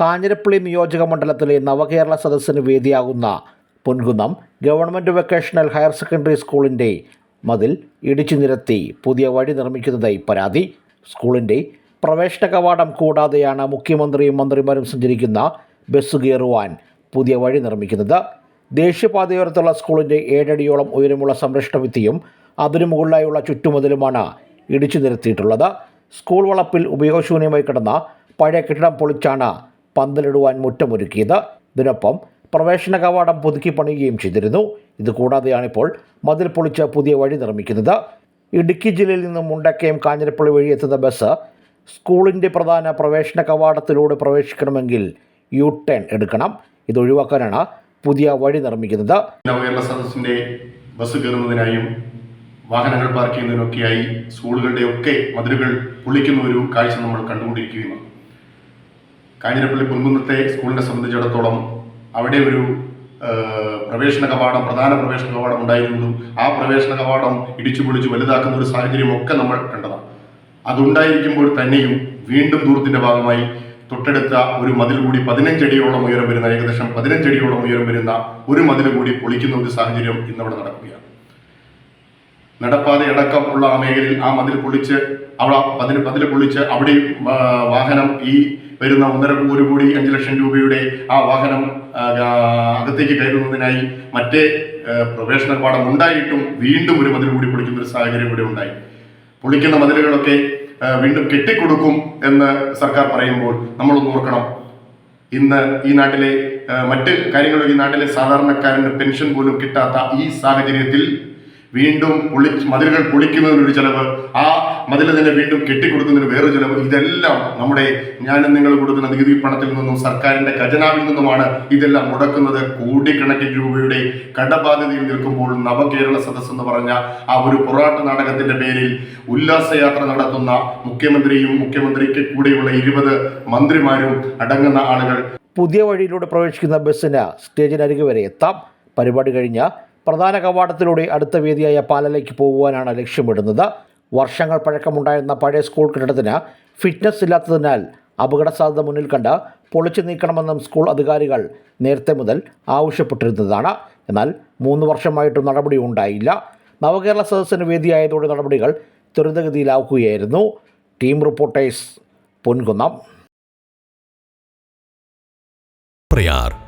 കാഞ്ഞിരപ്പള്ളി നിയോജക മണ്ഡലത്തിലെ നവകേരള സദസ്സിന് വേദിയാകുന്ന Ponkunnam government vocational higher secondary സ്കൂളിന്റെ മതിൽ ഇടിച്ചു നിരത്തി പുതിയ വഴി നിർമ്മിക്കുന്നതായി പരാതി. സ്കൂളിന്റെ പ്രവേശന കവാടം കൂടാതെയാണ് മുഖ്യമന്ത്രിയും മന്ത്രിമാരും സഞ്ചരിക്കുന്ന ബസ് കയറുവാൻ പുതിയ വഴി നിർമ്മിക്കുന്നത്. ദേശീയപാതയോരത്തുള്ള സ്കൂളിന്റെ ഏഴടിയോളം ഉയരമുള്ള സംരക്ഷണ ഭിത്തിയും അതിനു മുകളിലായുള്ള ചുറ്റുമതിലുമാണ് ഇടിച്ചു നിരത്തിയിട്ടുള്ളത്. സ്കൂൾ വളപ്പിൽ ഉപയോഗശൂന്യമായി കിടന്ന പഴയ കെട്ടിടം പൊളിച്ചാണ് പന്തലിടുവാൻ മുറ്റമൊരുക്കിയത്. ഇതിനൊപ്പം പ്രവേശന കവാടം പുതുക്കി പണിയുകയും ചെയ്തിരുന്നു. ഇതുകൂടാതെയാണിപ്പോൾ മതിൽ പൊളിച്ച് പുതിയ വഴി നിർമ്മിക്കുന്നത്. ഇടുക്കി ജില്ലയിൽ നിന്നും മുണ്ടക്കയം കാഞ്ഞിരപ്പള്ളി വഴി എത്തുന്ന ബസ് സ്കൂളിന്റെ പ്രധാന പ്രവേശന കവാടത്തിലൂടെ പ്രവേശിക്കണമെങ്കിൽ യു ടേൺ എടുക്കണം. ഇത് ഒഴിവാക്കാനാണ് പുതിയ വഴി നിർമ്മിക്കുന്നത്. നവകേരള സദസ്സിന്റെ ബസ് കയറുന്നതിനായും വാഹനങ്ങൾ പാർക്ക് ചെയ്യുന്നതിനൊക്കെയായി സ്കൂളുകളുടെ ഒക്കെ മതിലുകൾ പൊളിക്കുന്ന ഒരു കാഴ്ച നമ്മൾ കണ്ടുകൊണ്ടിരിക്കുകയാണ്. കാഞ്ഞിരപ്പള്ളി പുൽമുന്നത്തെ സ്കൂളിനെ സംബന്ധിച്ചിടത്തോളം അവിടെ ഒരു പ്രവേശന കവാടം പ്രധാന പ്രവേശന കവാടം ഉണ്ടായിരുന്നതും ആ പ്രവേശന കവാടം ഇടിച്ചു പൊളിച്ച് വലുതാക്കുന്ന ഒരു സാഹചര്യം ഒക്കെ നമ്മൾ കണ്ടതാണ്. അതുണ്ടായിരിക്കുമ്പോൾ തന്നെയും വീണ്ടും ദൂരത്തിന്റെ ഭാഗമായി തൊട്ടടുത്ത ഒരു മതിൽ കൂടി പതിനഞ്ചടിയോളം ഉയരം വരുന്ന ഏകദേശം പതിനഞ്ചടിയോളം ഉയരം വരുന്ന ഒരു മതിൽ കൂടി പൊളിക്കുന്ന ഒരു സാഹചര്യം ഇന്നവിടെ നടക്കുകയാണ്. നടപ്പാതെ അടക്കം ഉള്ള ആ മേഖലയിൽ ആ മതിൽ പൊളിച്ച് അവിടെ പതിന് മതിൽ പൊളിച്ച് അവിടെ വാഹനം ഈ വരുന്ന ഒന്നര ഒരു കോടി അഞ്ച് ലക്ഷം രൂപയുടെ ആ വാഹനം അകത്തേക്ക് കയറുന്നതിനായി മറ്റേ പ്രവേശന പാഠം ഉണ്ടായിട്ടും വീണ്ടും ഒരു മതിൽ കൂടി പൊളിക്കുന്ന ഒരു സാഹചര്യം ഇവിടെ ഉണ്ടായി. പൊളിക്കുന്ന മതിലുകളൊക്കെ വീണ്ടും കെട്ടിക്കൊടുക്കും എന്ന് സർക്കാർ പറയുമ്പോൾ നമ്മൾ ഓർക്കണം. ഇന്ന് ഈ നാട്ടിലെ മറ്റ് കാര്യങ്ങളും ഈ നാട്ടിലെ സാധാരണക്കാരന് പെൻഷൻ പോലും കിട്ടാത്ത ഈ സാഹചര്യത്തിൽ വീണ്ടും പൊളി മതിലുകൾ പൊളിക്കുന്നതിനൊരു ചിലവ് ആ മതിൽ തന്നെ വീണ്ടും കെട്ടിക്കൊടുക്കുന്നതിന് വേറൊരു ചിലവ്. ഇതെല്ലാം നമ്മുടെ ഞാനും നിങ്ങൾ കൊടുക്കുന്ന നികുതി പണത്തിൽ നിന്നും സർക്കാരിന്റെ ഖജനാവിൽ നിന്നുമാണ് ഇതെല്ലാം മുടക്കുന്നത്. കോടിക്കണക്കിന് രൂപയുടെ കടബാധ്യതയിൽ നിൽക്കുമ്പോൾ നവകേരള സദസ് എന്ന് പറഞ്ഞ ആ ഒരു പൊറാട്ട് നാടകത്തിന്റെ പേരിൽ ഉല്ലാസയാത്ര നടത്തുന്ന മുഖ്യമന്ത്രിയും മുഖ്യമന്ത്രിക്ക് കൂടെയുള്ള ഇരുപത് മന്ത്രിമാരും അടങ്ങുന്ന ആളുകൾ. പുതിയ വഴിയിലൂടെ പ്രവേശിക്കുന്ന ബസ്സിന് സ്റ്റേജിനരികെ വരെ എത്താം. പരിപാടി കഴിഞ്ഞ് പ്രധാന കവാടത്തിലൂടെ അടുത്ത വേദിയായ പാലലേക്ക് പോകുവാനാണ് ലക്ഷ്യമിടുന്നത്. വർഷങ്ങൾ പഴക്കമുണ്ടായിരുന്ന പഴയ സ്കൂൾ കെട്ടിടത്തിന് ഫിറ്റ്നസ് ഇല്ലാത്തതിനാൽ അപകട സാധ്യത മുന്നിൽ കണ്ട് പൊളിച്ചു നീക്കണമെന്നും സ്കൂൾ അധികാരികൾ നേരത്തെ മുതൽ ആവശ്യപ്പെട്ടിരുന്നതാണ്. എന്നാൽ മൂന്ന് വർഷമായിട്ടും നടപടി ഉണ്ടായില്ല. നവകേരള സദസ്സിന് വേദിയായതോടെ നടപടികൾ ത്വരിതഗതിയിലാക്കുകയായിരുന്നു ടീം റിപ്പോർട്ടേഴ്സ് പൊൻകുന്നം. പ്രയാർ